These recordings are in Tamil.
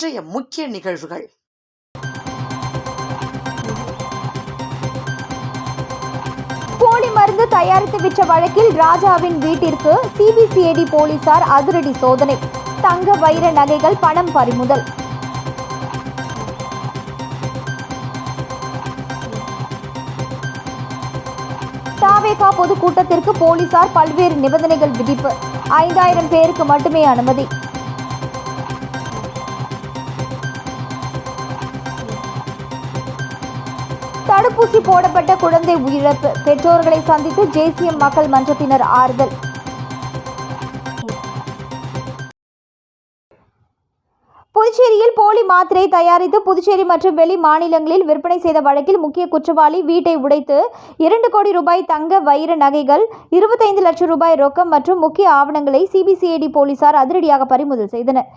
இன்றைய முக்கிய நிகழ்வுகள். போலி மருந்து தயாரித்து விற்ற வழக்கில் ராஜாவின் வீட்டிற்கு சிபிசிஐடி போலீசார் அதிரடி சோதனை தங்க வைர நகைகள் பணம் பறிமுதல். தாவேகா பொதுக்கூட்டத்திற்கு போலீசார் பல்வேறு நிபந்தனைகள் விதிப்பு ஐந்தாயிரம் பேருக்கு மட்டுமே அனுமதி. தடுப்பூசி போடப்பட்ட குழந்தை உயிரிழப்பு. பெற்றோர்களை சந்தித்து ஜேசிஎம் மக்கள் மன்றத்தினர் ஆறுதல். புதுச்சேரியில் போலி மாத்திரை தயாரித்து புதுச்சேரி மற்றும் வெளி மாநிலங்களில் விற்பனை செய்த வழக்கில் முக்கிய குற்றவாளி வீட்டை உடைத்து இரண்டு கோடி ரூபாய் தங்க வைர நகைகள் இருபத்தைந்து லட்சம் ரூபாய் ரொக்கம் மற்றும் முக்கிய ஆவணங்களை சிபிசிஐடி போலீசார் அதிரடியாக பறிமுதல் செய்தனர்.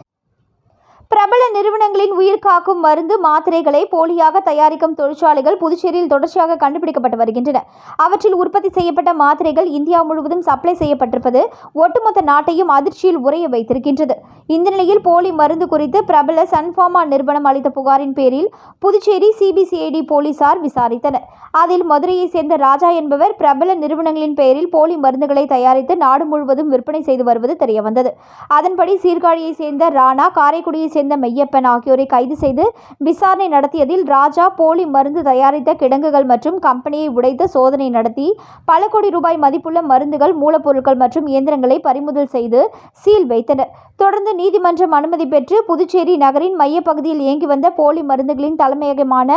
பிரபல நிறுவனங்களின் உயிர் காக்கும் மருந்து மாத்திரைகளை போலியாக தயாரிக்கும் தொழிற்சாலைகள் புதுச்சேரியில் தொடர்ச்சியாக கண்டுபிடிக்கப்பட்டு வருகின்றன. அவற்றில் உற்பத்தி செய்யப்பட்ட மாத்திரைகள் இந்தியா முழுவதும் சப்ளை செய்யப்பட்டிருப்பது ஒட்டுமொத்த நாட்டையும் அதிர்ச்சியில் உரைய வைத்திருக்கின்றது. இந்த நிலையில் போலி மருந்து குறித்து பிரபல சன்ஃபார்மா நிறுவனம் அளித்த புகாரின் பேரில் புதுச்சேரி சிபிசிஐடி போலீசார் விசாரித்தனர். அதில் மதுரையைச் சேர்ந்த ராஜா என்பவர் பிரபல நிறுவனங்களின் பெயரில் போலி மருந்துகளை தயாரித்து நாடு முழுவதும் விற்பனை செய்து வருவது தெரியவந்தது. அதன்படி சீர்காழியைச் சேர்ந்த ராணா காரைக்குடியை சேர்ந்த மெய்யப்பன் ஆகியோரை கைது செய்து விசாரணை நடத்தியதில் ராஜா போலி மருந்து தயாரித்த கிடங்குகள் மற்றும் கம்பெனியை உடைத்து சோதனை நடத்தி பல கோடி ரூபாய் மதிப்புள்ள மருந்துகள் மூலப்பொருட்கள் மற்றும் இயந்திரங்களை பறிமுதல் செய்து சீல் வைத்தனர். தொடர்ந்து நீதிமன்றம் அனுமதி பெற்று புதுச்சேரி நகரின் மையப்பகுதியில் இயங்கி வந்த போலி மருந்துகளின் தலைமையகமான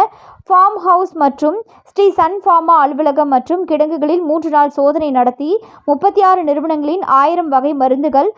ஃபார்ம் ஹவுஸ் மற்றும் ஸ்ரீ சன் ஃபார்மா அலுவலகம் மற்றும் கிடங்குகளில் மூன்று நாள் சோதனை நடத்தி முப்பத்தி ஆறு நிறுவனங்களின் ஆயிரம் வகை மருந்துகள்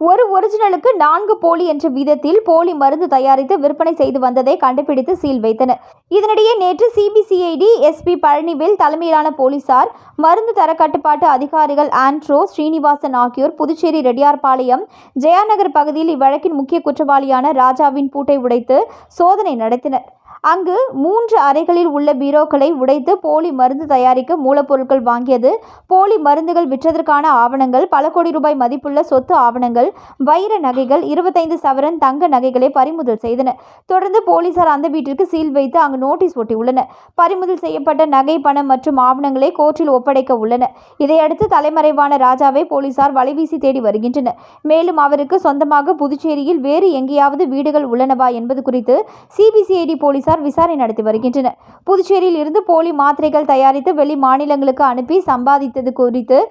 ஒரு ஒரிஜினலுக்கு நான்கு போலி என்ற விதத்தில் போலி மருந்து தயாரித்து விற்பனை செய்து வந்ததை கண்டுபிடித்து சீல் வைத்தனர். இதனிடையே நேற்று சிபிசிஐடி எஸ்பி பழனிவேல் தலைமையிலான போலீசார் மருந்து தர கட்டுப்பாட்டு அதிகாரிகள் ஆண்ட்ரோ ஸ்ரீனிவாசன் ஆகியோர் புதுச்சேரி ரெட்டியார்பாளையம் ஜெயாநகர் பகுதியில் இவ்வழக்கின் முக்கிய குற்றவாளியான ராஜாவின் பூட்டை உடைத்து சோதனை நடத்தினர். அங்கு மூன்று அறைகளில் உள்ள பீரோக்களை உடைத்து போலி மருந்து தயாரிக்க மூலப்பொருட்கள் வாங்கியது. போலி மருந்துகள் விற்றதற்கான ஆவணங்கள் பல கோடி ரூபாய் மதிப்புள்ள சொத்து ஆவணங்கள் வைர நகைகள் இருபத்தைந்து சவரன் தங்க நகைகளை பறிமுதல் செய்தனர் தொடர்ந்து போலீசார் அந்த வீட்டிற்கு சீல் வைத்து அங்கு நோட்டீஸ் ஒட்டியுள்ளனர் பறிமுதல் செய்யப்பட்ட நகை பணம் மற்றும் ஆவணங்களை கோர்ட்டில் ஒப்படைக்க உள்ளனர் இதையடுத்து தலைமறைவான ராஜாவை போலீசார் வலைவீசி தேடி வருகின்றனர். மேலும் அவருக்கு சொந்தமாக புதுச்சேரியில் வேறு எங்கேயாவது வீடுகள் உள்ளனவா என்பது குறித்து சிபிசிஐடி போலீசார் விசாரணை நடத்தி வருகின்றனர். புதுச்சேரியில் இருந்து போலி மாத்திரைகள் தயாரித்து வெளி மாநிலங்களுக்கு அனுப்பி சம்பாதித்தது குறித்து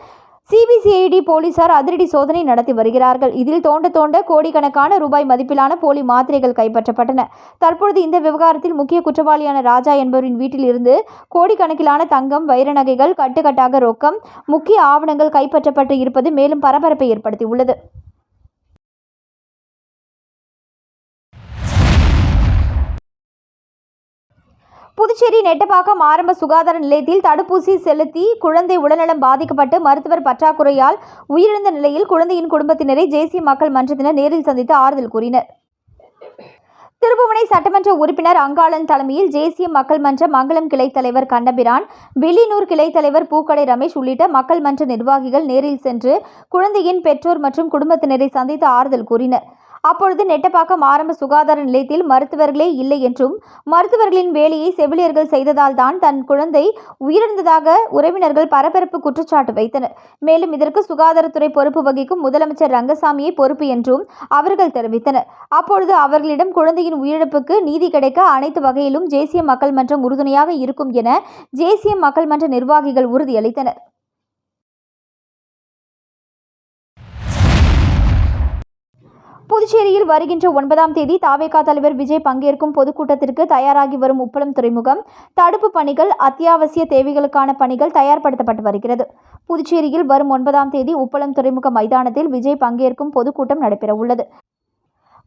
சிபிசிஐடி போலீசார் அதிரடி சோதனை நடத்தி வருகிறார்கள். இதில் தோண்ட தோண்ட கோடிக்கணக்கான ரூபாய் மதிப்பிலான போலி மாத்திரைகள் கைப்பற்றப்பட்டன. தற்பொழுது இந்த விவகாரத்தில் முக்கிய குற்றவாளியான ராஜா என்பவரின் வீட்டில் இருந்து கோடிக்கணக்கிலான தங்கம் வைர நகைகள் கட்டுக்கட்டாக ரொக்கம் முக்கிய ஆவணங்கள் கைப்பற்றப்பட்டு இருப்பது மேலும் பரபரப்பை ஏற்படுத்தியுள்ளது. புதுச்சேரி நெட்டப்பாக்கம் ஆரம்ப சுகாதார நிலையத்தில் தடுப்பூசி செலுத்தி குழந்தை உடல்நலம் பாதிக்கப்பட்டு மருத்துவர் பற்றாக்குறையால் உயிரிழந்த நிலையில் குழந்தையின் குடும்பத்தினரை தேசிய மக்கள் மன்றத்தினர் நேரில் சந்தித்து ஆறுதல் கூறினர். திருபுவனை சட்டமன்ற உறுப்பினர் அங்காளன் தலைமையில் தேசிய மக்கள் மன்ற மங்களம் கிளை தலைவர் கண்ணபிரான் வில்லியனூர் கிளை தலைவர் பூக்கடை ரமேஷ் உள்ளிட்ட மக்கள் மன்ற நிர்வாகிகள் நேரில் சென்று குழந்தையின் பெற்றோர் மற்றும் குடும்பத்தினரை சந்தித்து ஆறுதல் கூறினர். அப்பொழுது நெட்டப்பாக்கம் ஆரம்ப சுகாதார நிலையத்தில் மருத்துவர்களே இல்லை என்றும் மருத்துவர்களின் வேலையை செவிலியர்கள் செய்ததால் தான் தன் குழந்தை உயிரிழந்ததாக உறவினர்கள் பரபரப்பு குற்றச்சாட்டு வைத்தனர். மேலும் இதற்கு சுகாதாரத்துறை பொறுப்பு வகிக்கும் முதலமைச்சர் ரங்கசாமியை பொறுப்பு என்றும் அவர்கள் தெரிவித்தனர். அப்பொழுது அவர்களிடம் குழந்தையின் உயிரிழப்புக்கு நீதி கிடைக்க அனைத்து வகையிலும் தேசிய மக்கள் மன்றம் உறுதுணையாக இருக்கும் என தேசிய மக்கள் மன்ற நிர்வாகிகள் உறுதியளித்தனர். புதுச்சேரியில் வருகின்ற ஒன்பதாம் தேதி தாவேகா தலைவர் விஜய் பங்கேற்கும் பொதுக்கூட்டத்திற்கு தயாராகி வரும் உப்பளம் துறைமுகம். தடுப்பு பணிகள் அத்தியாவசிய தேவைகளுக்கான பணிகள் தயார்படுத்தப்பட்டு வருகிறது. புதுச்சேரியில் வரும் ஒன்பதாம் தேதி உப்பளம் துறைமுக மைதானத்தில் விஜய் பங்கேற்கும் பொதுக்கூட்டம் நடைபெறவுள்ளது.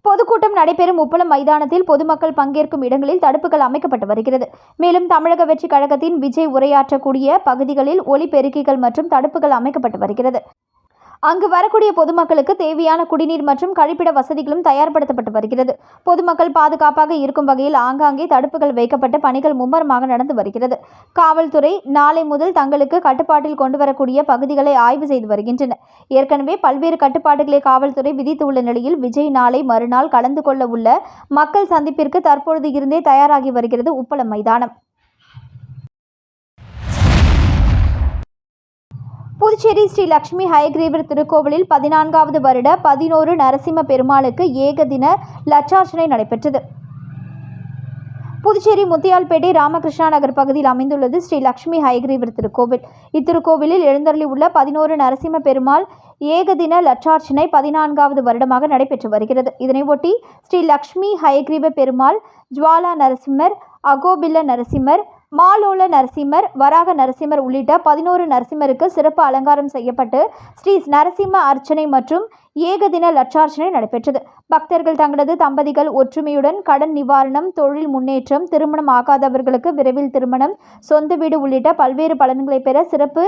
பொதுக்கூட்டம் நடைபெறும் உப்பளம் மைதானத்தில் பொதுமக்கள் பங்கேற்கும் இடங்களில் தடுப்புகள் அமைக்கப்பட்டு வருகிறது. மேலும் தமிழக வெற்றி கழகத்தின் விஜய் உரையாற்றக்கூடிய பகுதிகளில் ஒலிபெருக்கிகள் மற்றும் தடுப்புகள் அமைக்கப்பட்டு வருகிறது. அங்கு வரக்கூடிய பொதுமக்களுக்கு தேவையான குடிநீர் மற்றும் கழிப்பிட வசதிகளும் தயார்படுத்தப்பட்டு வருகிறது. பொதுமக்கள் பாதுகாப்பாக இருக்கும் வகையில் ஆங்காங்கே தடுப்புகள் வைக்கப்பட்டு பணிகள் மும்மரமாக நடந்து வருகிறது. காவல்துறை நாளை முதல் தங்களுக்கு கட்டுப்பாட்டில் கொண்டு வரக்கூடிய பகுதிகளை ஆய்வு செய்து வருகின்றனர் ஏற்கனவே பல்வேறு கட்டுப்பாடுகளை காவல்துறை விதித்துள்ள நிலையில் விஜய் நாளை மறுநாள் கலந்து கொள்ள உள்ள மக்கள் சந்திப்பிற்கு தற்பொழுது இருந்தே தயாராகி வருகிறது உப்பளம் மைதானம். புதுச்சேரி ஸ்ரீ லக்ஷ்மி ஹயக்ரீவர் திருக்கோவிலில் பதினான்காவது வருட பதினோரு நரசிம்ம பெருமாளுக்கு ஏகதின லட்சார்ச்சனை நடைபெற்றது. புதுச்சேரி முத்தியால்பேட்டை ராமகிருஷ்ணா நகர் பகுதியில் அமைந்துள்ளது ஸ்ரீ லக்ஷ்மி ஹயக்ரீவர் திருக்கோவில். இத்திருக்கோவிலில் எழுந்தருளி உள்ள பதினோரு நரசிம்ம பெருமாள் ஏகதின லட்சார்ச்சனை பதினான்காவது வருடமாக நடைபெற்று வருகிறது. இதனையொட்டி ஸ்ரீ லக்ஷ்மி ஹயக்ரீவ பெருமாள் ஜுவாலா நரசிம்மர் அகோபில்ல நரசிம்மர் மாலோல நரசிம்மர் வராக நரசிம்மர் உள்ளிட்ட பதினோரு நரசிம்மருக்கு சிறப்பு அலங்காரம் செய்யப்பட்டு ஸ்ரீ நரசிம்ம அர்ச்சனை மற்றும் ஏகதின லட்சார்ச்சனை நடைபெற்றது. பக்தர்கள் தங்களது தம்பதிகள் ஒற்றுமையுடன் கடன் நிவாரணம் தொழில் முன்னேற்றம் திருமணம் ஆகாதவர்களுக்கு விரைவில் திருமணம் சொந்த வீடு உள்ளிட்ட பல்வேறு பலன்களை பெற சிறப்பு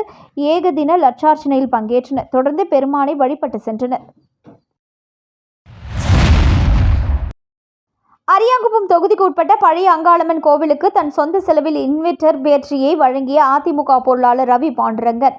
ஏகதின லட்சார்ச்சனையில் பங்கேற்றனர். தொடர்ந்து பெருமானை வழிபட்டு சென்றனர். அரியாங்குப்பம் தொகுதிக்கு உட்பட்ட பழைய அங்காளம்மன் கோவிலுக்கு தன் சொந்த செலவில் இன்வெர்டர் பேட்டரியை வழங்கிய அதிமுக பொருளாளர் ரவி பாண்டுரங்கன்.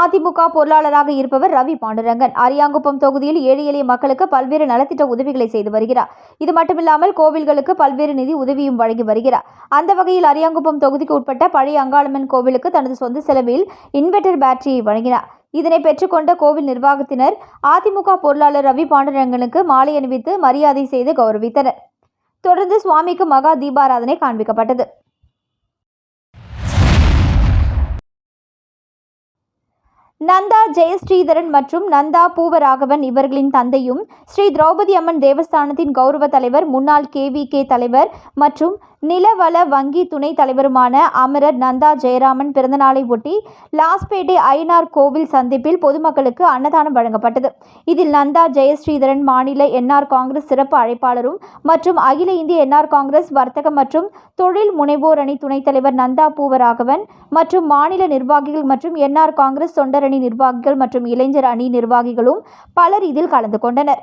அதிமுக பொருளாளராக இருப்பவர் ரவி பாண்டுரங்கன். அரியாங்குப்பம் தொகுதியில் ஏழை எளிய மக்களுக்கு பல்வேறு நலத்திட்ட உதவிகளை செய்து வருகிறார். இது மட்டுமில்லாமல் கோவில்களுக்கு பல்வேறு நிதி உதவியும் வழங்கி வருகிறார். அந்த வகையில் அரியாங்குப்பம் தொகுதிக்கு உட்பட்ட பழைய அங்காளம்மன் கோவிலுக்கு தனது சொந்த செலவில் இன்வெர்டர் பேட்டரியை வழங்கினார். இதனை பெற்றுக்கொண்ட கோவில் நிர்வாகத்தினர் அதிமுக பொருளாளர் ரவி பாண்டுரங்கனுக்கு மாலை அணிவித்து மரியாதை செய்து கௌரவித்தனர். தொடர்ந்து சுவாமிக்கு மகா தீபாராதனை காண்பிக்கப்பட்டது. நந்தா ஜெயஸ்ரீதரன் மற்றும் நந்தா பூவராகவன் இவர்களின் தந்தையும் ஸ்ரீ திரௌபதி அம்மன் தேவஸ்தானத்தின் கௌரவ தலைவர் முன்னாள் கேவிகே தலைவர் மற்றும் நிலவள வங்கி துணைத் தலைவருமான அமரர் நந்தா ஜெயராமன் பிறந்தநாளை ஒட்டி லாஸ்பேட்டை ஐநார் கோவில் சந்திப்பில் பொதுமக்களுக்கு அன்னதானம் வழங்கப்பட்டது. இதில் நந்தா ஜெயஸ்ரீதரன் மாநில என்ஆர் காங்கிரஸ் சிறப்பு அழைப்பாளரும் மற்றும் அகில இந்திய என்ஆர் காங்கிரஸ் வர்த்தக மற்றும் தொழில் முனைவோர் அணி துணைத் தலைவர் நந்தா பூவராகவன் மற்றும் மாநில நிர்வாகிகள் மற்றும் என்ஆர் காங்கிரஸ் தொண்டரணி நிர்வாகிகள் மற்றும் இளைஞர் அணி நிர்வாகிகளும் பலர் இதில் கலந்து கொண்டனர்.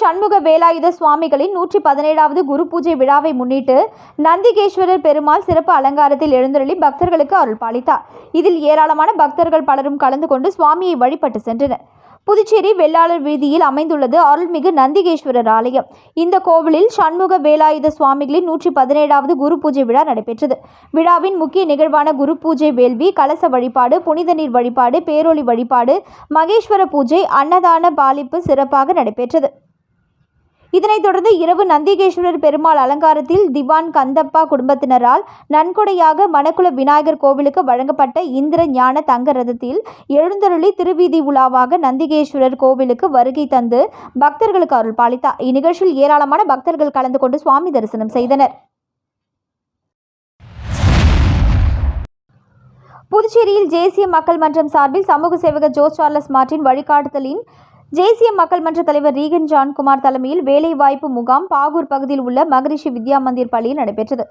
சண்முக வேலாயுத சுவாமிகளின் நூற்றி பதினேழாவது குரு பூஜை விழாவை முன்னிட்டு நந்திகேஸ்வரர் பெருமாள் சிறப்பு அலங்காரத்தில் எழுந்தருளி பக்தர்களுக்கு அருள் பாலித்தார். இதில் ஏராளமான பக்தர்கள் பலரும் கலந்து கொண்டு சுவாமியை வழிபட்டு சென்றனர். புதுச்சேரி வெள்ளாளர் வீதியில் அமைந்துள்ளது அருள்மிகு நந்திகேஸ்வரர் ஆலயம். இந்த கோவிலில் சண்முக வேலாயுத சுவாமிகளின் நூற்றி பதினேழாவது குரு பூஜை விழா நடைபெற்றது. விழாவின் முக்கிய நிகழ்வான குரு பூஜை வேள்வி கலச வழிபாடு புனித நீர் வழிபாடு பேரொளி வழிபாடு மகேஸ்வர பூஜை அன்னதான பாலிப்பு சிறப்பாக நடைபெற்றது. இதனைத் தொடர்ந்து இரவு நந்திகேஸ்வரர் பெருமாள் அலங்காரத்தில் திவான் கந்தப்பா குடும்பத்தினரால் நன்கொடையாக மணக்குள விநாயகர் கோவிலுக்கு வழங்கப்பட்ட இந்திர ஞான தங்க ரதத்தில் எழுந்தருளி திருவீதி உலாவாக நந்திகேஸ்வரர் கோவிலுக்கு வருகை தந்து பக்தர்களுக்கு அருள் பாலித்தார். இந்நிகழ்ச்சியில் ஏராளமான பக்தர்கள் கலந்து கொண்டு சுவாமி தரிசனம் செய்தனர். புதுச்சேரியில் தேசிய மக்கள் மன்றம் சார்பில் சமூக சேவகர் ஜோ சார்லஸ் மார்ட்டின் வழிகாட்டுதலின் தேசிய மக்கள் மன்ற தலைவர் ரீகன் ஜான்குமார் தலைமையில் வேலைவாய்ப்பு முகாம் பாகூர் பகுதியில் உள்ள மகரிஷி வித்யா மந்திர் பள்ளியில் நடைபெற்றது.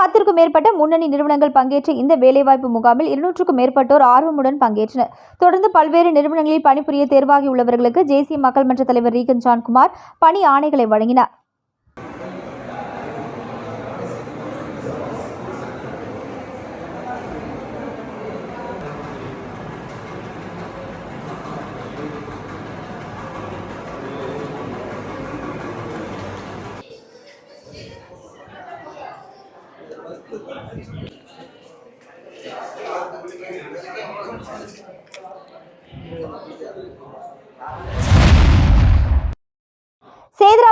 பத்திற்கும் மேற்பட்ட முன்னணி நிறுவனங்கள் பங்கேற்ற இந்த வேலைவாய்ப்பு முகாமில் இருநூற்றுக்கும் மேற்பட்டோர் ஆர்வமுடன் பங்கேற்றனர். தொடர்ந்து பல்வேறு நிறுவனங்களில் பணிபுரிய தேர்வாகியுள்ளவர்களுக்கு தேசிய மக்கள் மன்ற தலைவர் ரீகன் ஜான்குமார் பணி ஆணைகளை வழங்கினார்.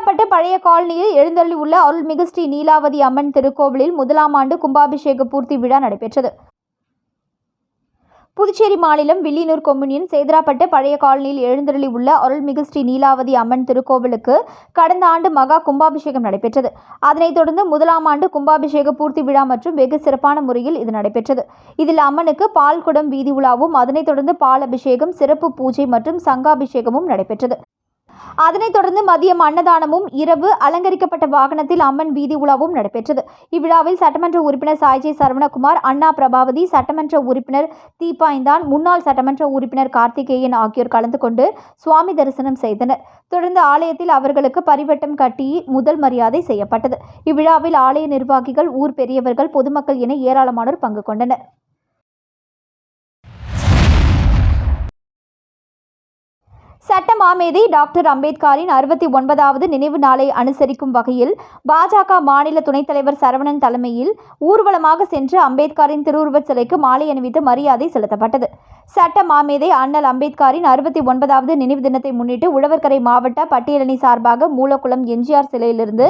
சேதராப்பட்டு பழைய காலனியில் எழுந்தள்ளியுள்ள அருள்மிகு ஸ்ரீ நீலாவதி அம்மன் திருக்கோவிலில் முதலாம் ஆண்டு கும்பாபிஷேக பூர்த்தி விழா நடைபெற்றது. புதுச்சேரி மாநிலம் வில்லியனூர் கொம்யூனியன் சேதராப்பட்டு பழைய காலனியில் எழுந்தருளி உள்ள அருள்மிகு ஸ்ரீ நீலாவதி அம்மன் திருக்கோவிலுக்கு கடந்த ஆண்டு மகா கும்பாபிஷேகம் நடைபெற்றது. அதனைத் தொடர்ந்து முதலாம் ஆண்டு கும்பாபிஷேக பூர்த்தி விழா மற்றும் வெகு சிறப்பான முறையில் இது நடைபெற்றது. இதில் அம்மனுக்கு பால் குடம் வீதி உலாவும் அதனைத் தொடர்ந்து பால் அபிஷேகம் சிறப்பு பூஜை மற்றும் சங்காபிஷேகமும் நடைபெற்றது. அதனைத் தொடர்ந்து மதியம் அன்னதானமும் இரவு அலங்கரிக்கப்பட்ட வாகனத்தில் அம்மன் வீதி உலாவும் நடைபெற்றது. இவ்விழாவில் சட்டமன்ற உறுப்பினர் சாய்ஜி சரவணகுமார் அண்ணா பிரபாவதி சட்டமன்ற உறுப்பினர் தீபாய்ந்தான் முன்னாள் சட்டமன்ற உறுப்பினர் கார்த்திகேயன் ஆகியோர் கலந்து கொண்டு சுவாமி தரிசனம் செய்தனர். தொடர்ந்து ஆலயத்தில் அவர்களுக்கு பரிவட்டம் கட்டி முதல் மரியாதை செய்யப்பட்டது. இவ்விழாவில் ஆலய நிர்வாகிகள் ஊர் பெரியவர்கள் பொதுமக்கள் என ஏராளமானோர் பங்கு கொண்டனர். சட்ட மாமேதை டாக்டர் அம்பேத்கரின் அறுபத்தி ஒன்பதாவது நினைவு நாளை அனுசரிக்கும் வகையில் பாஜக மாநில துணைத் தலைவர் சரவணன் தலைமையில் ஊர்வலமாக சென்று அம்பேத்கரின் திருவுருவச் சிலைக்கு மாலை அணிவித்து மரியாதை செலுத்தப்பட்டது. சட்ட மாமேதை அண்ணல் அம்பேத்கரின் அறுபத்தி ஒன்பதாவது நினைவு தினத்தை முன்னிட்டு உழவர்கரை மாவட்ட பட்டியலணி சார்பாக மூலக்குளம் எம்ஜிஆர் சிலையிலிருந்து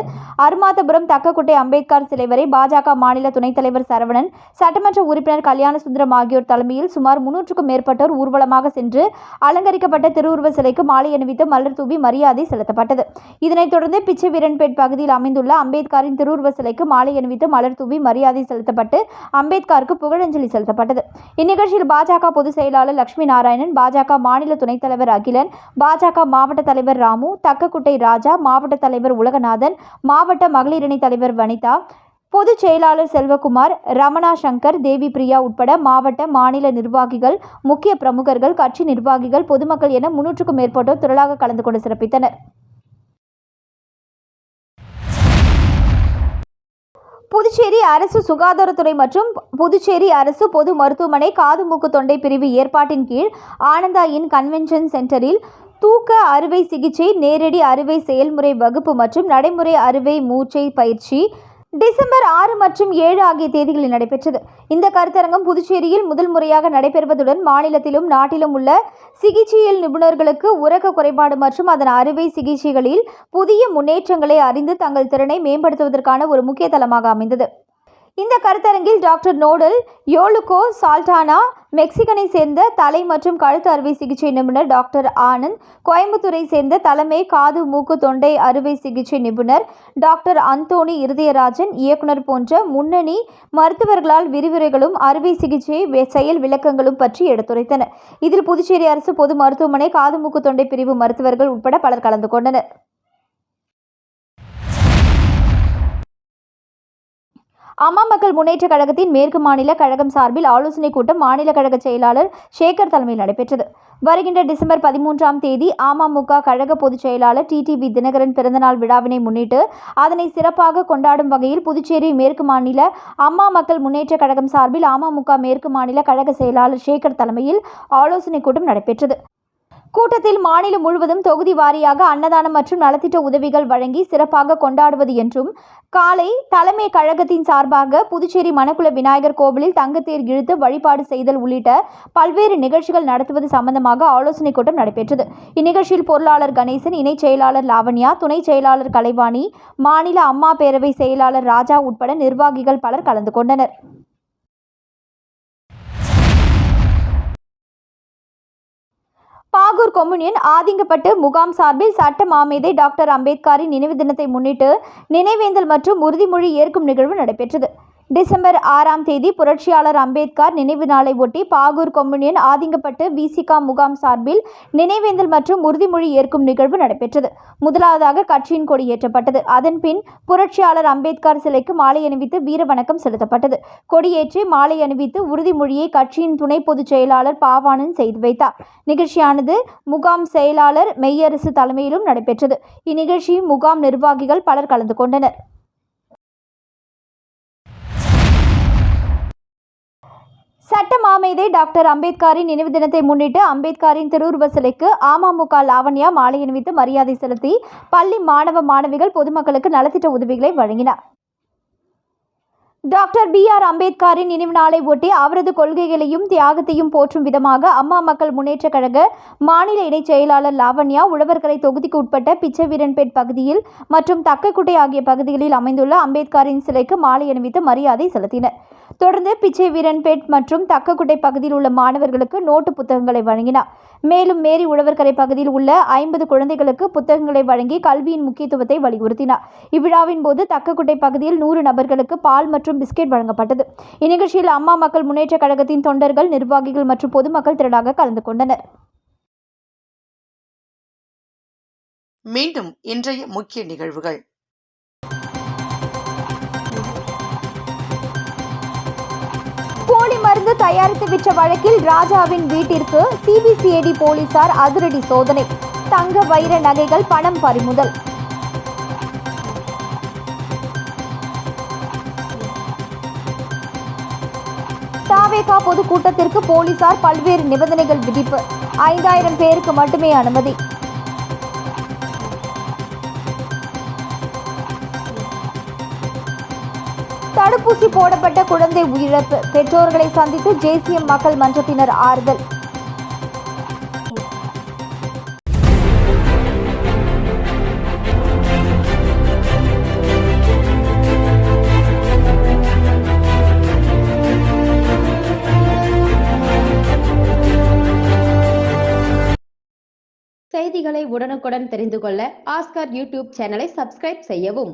அருமாதபுரம் தக்கக்குட்டை அம்பேத்கர் சிலை வரை பாஜக மாநில துணைத் தலைவர் சரவணன் சட்டமன்ற உறுப்பினர் கல்யாண சுந்தரம் ஆகியோர் தலைமையில் சுமார் முன்னூற்றுக்கும் மேற்பட்டோர் ஊர்வலமாக சென்று அலங்கரிக்கப்பட்ட திருவுருவ சிலைக்கு மாலை அணிவித்து மலர் தூவி மரியாதை செலுத்தப்பட்டது. இதனைத் தொடர்ந்து பிச்சை வீரன்பேட் பகுதியில் அமைந்துள்ள அம்பேத்கரின் திருவுருவ சிலைக்கு மாலை அணிவித்து மலர் தூவி மரியாதை செலுத்தப்பட்டு அம்பேத்கருக்கு புகழஞ்சலி செலுத்தப்பட்டது. இந்நிகழ்ச்சியில் பாஜக பொதுச் செயலாளர் லட்சுமி நாராயணன் பாஜக மாநில துணைத் தலைவர் அகிலன் பாஜக மாவட்ட தலைவர் ராமு தக்கக்குட்டை ராஜா மாவட்ட தலைவர் உலகநாதன் மாவட்ட மகளிரணி தலைவர் வனிதா பொதுச் செயலாளர் செல்வகுமார் ரமணா சங்கர் தேவி பிரியா உட்பட மாவட்ட மாநில நிர்வாகிகள் முக்கிய பிரமுகர்கள் கட்சி நிர்வாகிகள் பொதுமக்கள் என முன்னூற்றுக்கும் மேற்பட்டோர் திரளாக கலந்து கொண்டு சிறப்பித்தனர். புதுச்சேரி அரசு சுகாதாரத்துறை மற்றும் புதுச்சேரி அரசு பொது மருத்துவமனை காது மூக்கு தொண்டை பிரிவு ஏற்பாட்டின் கீழ் ஆனந்தா இன் கன்வென்ஷன் சென்டரில் தூக்க அறுவை சிகிச்சை நேரடி அறுவை செயல்முறை வகுப்பு மற்றும் நடைமுறை அறுவை மூச்சை பயிற்சி டிசம்பர் ஆறு மற்றும் ஏழு ஆகிய தேதிகளில் நடைபெற்றது. இந்த கருத்தரங்கம் புதுச்சேரியில் முதல் முறையாக நடைபெறுவதுடன் மாநிலத்திலும் நாட்டிலும் உள்ள சிகிச்சையில் நிபுணர்களுக்கு உறக்க குறைபாடு மற்றும் அதன் அறுவை சிகிச்சைகளில் புதிய முன்னேற்றங்களை அறிந்து தங்கள் திறனை மேம்படுத்துவதற்கான ஒரு முக்கிய தளமாக அமைந்தது. இந்த கருத்தரங்கில் டாக்டர் நோடல் யோலுகோ சால்டானா மெக்சிகனை சேர்ந்த தலை மற்றும் கழுத்து அறுவை சிகிச்சை நிபுணர் டாக்டர் ஆனந்த் கோயம்புத்தூரை சேர்ந்த தலைமை காது மூக்கு தொண்டை அறுவை சிகிச்சை நிபுணர் டாக்டர் அந்தோணி இருதயராஜன் இயக்குனர் போன்ற முன்னணி மருத்துவர்களால் விரிவுரைகளும் அறுவை சிகிச்சை செயல் விளக்கங்களும் பற்றி எடுத்துரைத்தனர். இதில் புதுச்சேரி அரசு பொது மருத்துவமனை காது மூக்கு தொண்டை பிரிவு மருத்துவர்கள் உட்பட பலர் கலந்து கொண்டனர். அம்மா மக்கள் முன்னேற்ற கழகத்தின் மேற்கு மாநில கழகம் சார்பில் ஆலோசனை கூட்டம் மாநில கழக செயலாளர் சேகர் தலைமையில் நடைபெற்றது. வருகின்ற டிசம்பர் பதிமூன்றாம் தேதி அமமுக கழக பொதுச் செயலாளர் டிடிவி தினகரன் பிறந்தநாள் விழாவினை முன்னிட்டு அதனை சிறப்பாக கொண்டாடும் வகையில் புதுச்சேரி மேற்கு மாநில அம்மா மக்கள் முன்னேற்ற கழகம் சார்பில் அமமுக மேற்கு மாநில கழக செயலாளர் சேகர் தலைமையில் ஆலோசனைக் கூட்டம் நடைபெற்றது. கூட்டத்தில் மாநிலம் முழுவதும் தொகுதி வாரியாக அன்னதானம் மற்றும் நலத்திட்ட உதவிகள் வழங்கி சிறப்பாக கொண்டாடுவது என்றும் காலை தலைமை கழகத்தின் சார்பாக புதுச்சேரி மணக்குள விநாயகர் கோவிலில் தங்கத்தேர் இழுத்து வழிபாடு செய்தல் உள்ளிட்ட பல்வேறு நிகழ்ச்சிகள் நடத்துவது சம்பந்தமாக ஆலோசனைக் கூட்டம் நடைபெற்றது. இந்நிகழ்ச்சியில் பொருளாளர் கணேசன் இணைச் செயலாளர் லாவண்யா துணை செயலாளர் கலைவாணி மாநில அம்மா பேரவை செயலாளர் ராஜா உட்பட நிர்வாகிகள் பலர் கலந்து கொண்டனர். பாகூர் கொம்யூனியன் ஆதிங்கப்பட்டு முகாம் சார்பில் சட்ட மாமேதை டாக்டர் அம்பேத்கரின் நினைவு தினத்தை முன்னிட்டு நினைவேந்தல் மற்றும் உறுதிமொழி ஏற்கும் நிகழ்வு நடைபெற்றது. டிசம்பர் ஆறாம் தேதி புரட்சியாளர் அம்பேத்கர் நினைவு நாளை ஒட்டி பாகூர் கொம்யூனியன் ஆதிங்கப்பட்டு விசிகா முகாம் சார்பில் நினைவேந்தல் மற்றும் உறுதிமொழி ஏற்கும் நிகழ்வு நடைபெற்றது. முதலாவதாக கட்சியின் கொடி ஏற்றப்பட்டது. அதன்பின் புரட்சியாளர் அம்பேத்கர் சிலைக்கு மாலை அணிவித்து வீர வணக்கம் செலுத்தப்பட்டது கொடியேற்றி மாலை அணிவித்து உறுதிமொழியை கட்சியின் துணை பொதுச் செயலாளர் பாவாணன் செய்து வைத்தார். நிகழ்ச்சியானது முகாம் செயலாளர் மெய்யரசு தலைமையிலும் நடைபெற்றது. இந்நிகழ்ச்சியில் முகாம் நிர்வாகிகள் பலர் கலந்து கொண்டனர். சட்ட மாமேதை டாக்டர் அம்பேத்கரின் நினைவு தினத்தை முன்னிட்டு அம்பேத்கரின் திருவுருவ சிலைக்கு அமமுக லாவண்யா மாலை அணிவித்து மரியாதை செலுத்தி பள்ளி மாணவ மாணவிகள் பொதுமக்களுக்கு நலத்திட்ட உதவிகளை வழங்கினார். டாக்டர் பி ஆர் அம்பேத்கரின் நினைவு நாளை ஒட்டி அவரது கொள்கைகளையும் தியாகத்தையும் போற்றும் விதமாக அம்மா மக்கள் முன்னேற்ற கழக மாநில இணைச் செயலாளர் லாவண்யா உழவர்கரை தொகுதிக்கு உட்பட்ட பிச்சைவீரன்பேட் பகுதியில் மற்றும் தக்கக்குட்டை ஆகிய பகுதிகளில் அமைந்துள்ள அம்பேத்கரின் சிலைக்கு மாலை அணிவித்து மரியாதை செலுத்தினர். தொடர்ந்து பிச்சை வீரன்பேட் மற்றும் தக்கக்குட்டை பகுதியில் உள்ள மாணவர்களுக்கு நோட்டு புத்தகங்களை வழங்கினார். மேலும் மேரி உழவர்கரை பகுதியில் உள்ள ஐம்பது குழந்தைகளுக்கு புத்தகங்களை வழங்கி கல்வியின் முக்கியத்துவத்தை வலியுறுத்தினார். இவ்விழாவின் போது தக்கக்குட்டை பகுதியில் நூறு நபர்களுக்கு பால் மற்றும் பிஸ்கெட் வழங்கப்பட்டது. இந்நிகழ்ச்சியில் அம்மா மக்கள் முன்னேற்ற கழகத்தின் தொண்டர்கள் நிர்வாகிகள் மற்றும் பொதுமக்கள் திரளாக கலந்து கொண்டனர். மீண்டும் இன்றைய முக்கிய நிகழ்வுகள். மருந்து தயாரித்து விற்ற வழக்கில் ராஜாவின் வீட்டிற்கு சிபிசிஐடி போலீசார் அதிரடி சோதனை. தங்க வைர நகைகள் பணம் பறிமுதல். தாவேகா பொதுக்கூட்டத்திற்கு போலீசார் பல்வேறு நிபந்தனைகள் விதிப்பு. ஐந்தாயிரம் பேருக்கு மட்டுமே அனுமதி. தடுப்பூசி போடப்பட்ட குழந்தை உயிரிழப்பு. பெற்றோர்களை சந்தித்து ஜேசிஎம் மக்கள் மன்றத்தினர் ஆறுதல். செய்திகளை உடனுக்குடன் தெரிந்து கொள்ள ஆஸ்கர் யூடியூப் சேனலை சப்ஸ்கிரைப் செய்யவும்.